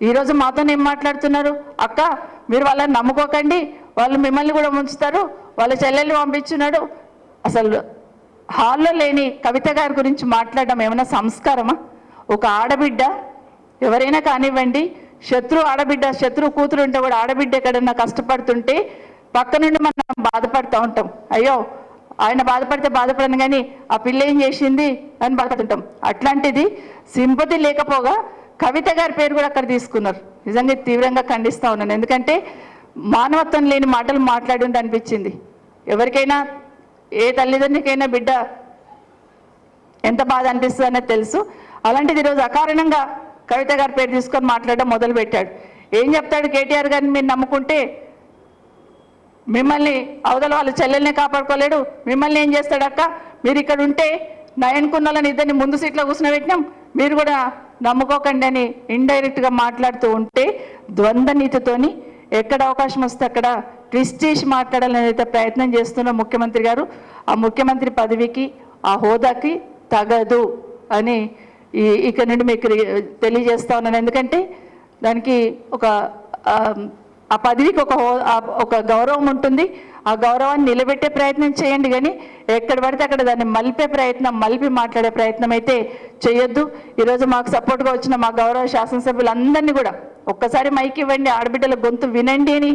ఈరోజు మాతో ఏం మాట్లాడుతున్నారు? అక్క మీరు వాళ్ళని నమ్ముకోకండి. వాళ్ళు మిమ్మల్ని కూడా ముంచుతారు. వాళ్ళ చెల్లెల్ని పంపించున్నాడు. అసలు హాల్లో లేని కవిత గారి గురించి మాట్లాడడం ఏమైనా సంస్కారమా? ఒక ఆడబిడ్డ ఎవరైనా కానివ్వండి శత్రు ఆడబిడ్డ శత్రు కూతురు ఉంటే కూడా ఆడబిడ్డ ఎక్కడన్నా కష్టపడుతుంటే పక్క నుండి మనం బాధపడుతూ ఉంటాం. అయ్యో ఆయన బాధపడితే బాధపడను కానీ ఆ పిల్ల ఏం చేసింది అని బాధపడుతుంటాం. అట్లాంటిది సింపతి లేకపోగా కవిత గారి పేరు కూడా అక్కడ తీసుకున్నారు. నిజంగా తీవ్రంగా ఖండిస్తూ ఉన్నాను. ఎందుకంటే మానవత్వం లేని మాటలు మాట్లాడి ఉంటే అనిపించింది. ఎవరికైనా ఏ తల్లిదండ్రికైనా బిడ్డ ఎంత బాధ అనిపిస్తుంది అనేది తెలుసు. అలాంటిది ఈరోజు అకారణంగా కవిత గారి పేరు తీసుకొని మాట్లాడడం మొదలుపెట్టాడు. ఏం చెప్తాడు కేటీఆర్ గారిని మీరు నమ్ముకుంటే? మిమ్మల్ని అవతల వాళ్ళ చెల్లెల్ని కాపాడుకోలేడు. మిమ్మల్ని ఏం చేస్తాడక్క మీరు ఇక్కడ ఉంటే నయన్ వాళ్ళని ఇద్దరిని ముందు సీట్లో కూర్చుని మీరు కూడా నమ్ముకోకండి అని ఇండైరెక్ట్గా మాట్లాడుతూ ఉంటే ద్వంద్వ నీతితోని ఎక్కడ అవకాశం వస్తే అక్కడ ట్విస్ట్ చేసి మాట్లాడాలని అయితే ప్రయత్నం చేస్తున్న ముఖ్యమంత్రి గారు ఆ ముఖ్యమంత్రి పదవికి ఆ హోదాకి తగదు అని ఇక్కడ నుండి మీకు తెలియజేస్తా ఉన్నాను. ఎందుకంటే దానికి ఒక ఆ, పదవికి ఒక హో- ఒక గౌరవం ఉంటుంది. ఆ గౌరవాన్ని నిలబెట్టే ప్రయత్నం చేయండి కానీ ఎక్కడ పడితే అక్కడ దాన్ని మలిపే ప్రయత్నం మలిపి మాట్లాడే ప్రయత్నం అయితే చేయొద్దు. ఈరోజు మాకు సపోర్ట్గా వచ్చిన మా గౌరవ శాసనసభ్యులందరినీ కూడా ఒక్కసారి మైక్ ఇవ్వండి. ఆడబిడ్డల గొంతు వినండి అని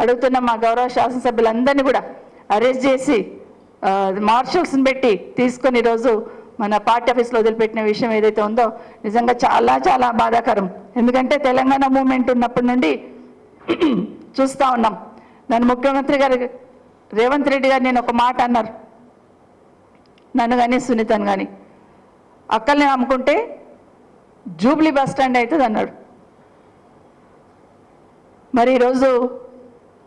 అడుగుతున్న మా గౌరవ శాసనసభ్యులందరినీ కూడా అరెస్ట్ చేసి మార్షల్స్ని పెట్టి తీసుకొని ఈరోజు మన పార్టీ ఆఫీస్లో వదిలిపెట్టిన విషయం ఏదైతే ఉందో నిజంగా చాలా చాలా బాధాకరం. ఎందుకంటే తెలంగాణ మూమెంట్ ఉన్నప్పటి నుండి చూస్తూ ఉన్నాం. నన్ను ముఖ్యమంత్రి గారు రేవంత్ రెడ్డి గారు నేను ఒక మాట అన్నారు. నన్ను కానీ సునీతను కానీ అక్కల్ని నమ్ముకుంటే జూబ్లీ బస్ స్టాండ్ అవుతుంది అన్నాడు. మరి ఈరోజు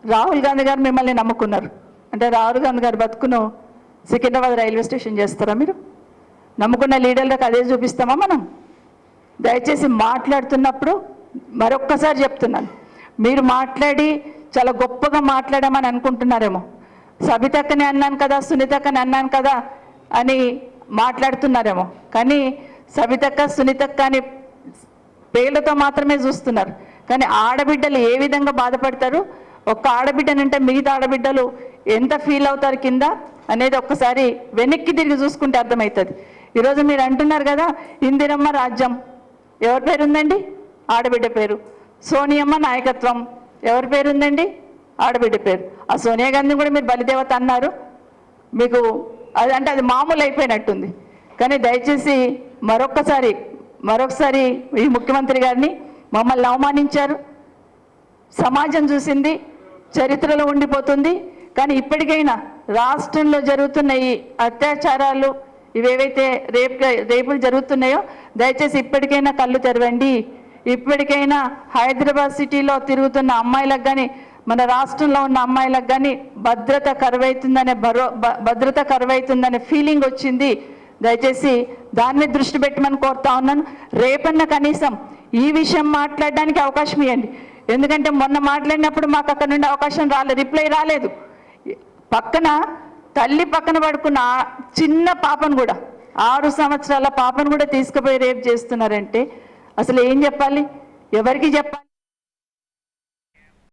రాహుల్ గాంధీ గారు మిమ్మల్ని నమ్ముకున్నారు. అంటే రాహుల్ గాంధీ గారు బతుకును సికింద్రాబాద్ రైల్వే స్టేషన్ చేస్తారా మీరు? నమ్ముకున్న లీడర్లకు అదే చూపిస్తామా మనం? దయచేసి మాట్లాడుతున్నప్పుడు మరొక్కసారి చెప్తున్నాను. మీరు మాట్లాడి చాలా గొప్పగా మాట్లాడామని అనుకుంటున్నారేమో. సబితక్కని అన్నాను కదా సునీతక్కని అన్నాను కదా అని మాట్లాడుతున్నారేమో. కానీ సబితక్క సునీతక్క అని పేర్లతో మాత్రమే చూస్తున్నారు. కానీ ఆడబిడ్డలు ఏ విధంగా బాధపడతారు? ఒక్క ఆడబిడ్డనంటే మిగతా ఆడబిడ్డలు ఎంత ఫీల్ అవుతారు కింద అనేది ఒక్కసారి వెనక్కి తిరిగి చూసుకుంటే అర్థమవుతుంది. ఈరోజు మీరు అంటున్నారు కదా ఇందిరమ్మ రాజ్యం. ఎవరి పేరు ఉందండి? ఆడబిడ్డ పేరు. సోనియమ్మ నాయకత్వం. ఎవరి పేరు ఉందండి ఆడబిడ్డ పేరు. ఆ సోనియా గాంధీ కూడా మీరు బలిదేవత అన్నారు. మీకు అది అంటే అది మామూలు అయిపోయినట్టుంది. కానీ దయచేసి మరొక్కసారి మరొకసారి ఈ ముఖ్యమంత్రి గారిని మమ్మల్ని అవమానించారు. సమాజం చూసింది చరిత్రలో ఉండిపోతుంది. కానీ ఇప్పటికైనా రాష్ట్రంలో జరుగుతున్న ఈ అత్యాచారాలు ఇవేవైతే రేపు రేపులు జరుగుతున్నాయో దయచేసి ఇప్పటికైనా కళ్ళు తెరవండి. ఇప్పటికైనా హైదరాబాద్ సిటీలో తిరుగుతున్న అమ్మాయిలకు కానీ మన రాష్ట్రంలో ఉన్న అమ్మాయిలకు కానీ భద్రత కరువైతుందనే భరో భద్రత కరువైతుందనే ఫీలింగ్ వచ్చింది. దయచేసి దాన్ని దృష్టి పెట్టమని కోరుతా ఉన్నాను. రేపన్న కనీసం ఈ విషయం మాట్లాడడానికి అవకాశం ఇవ్వండి. ఎందుకంటే మొన్న మాట్లాడినప్పుడు మాకు అక్కడ నుండి అవకాశం రాలేదు రిప్లై రాలేదు. పక్కన తల్లి పక్కన పడుకున్న చిన్న పాపను కూడా ఆరు సంవత్సరాల పాపను కూడా తీసుకుపోయి రేపు చేస్తున్నారంటే అసలు ఏం చెప్పాలి? ఎవరికి చెప్పాలి?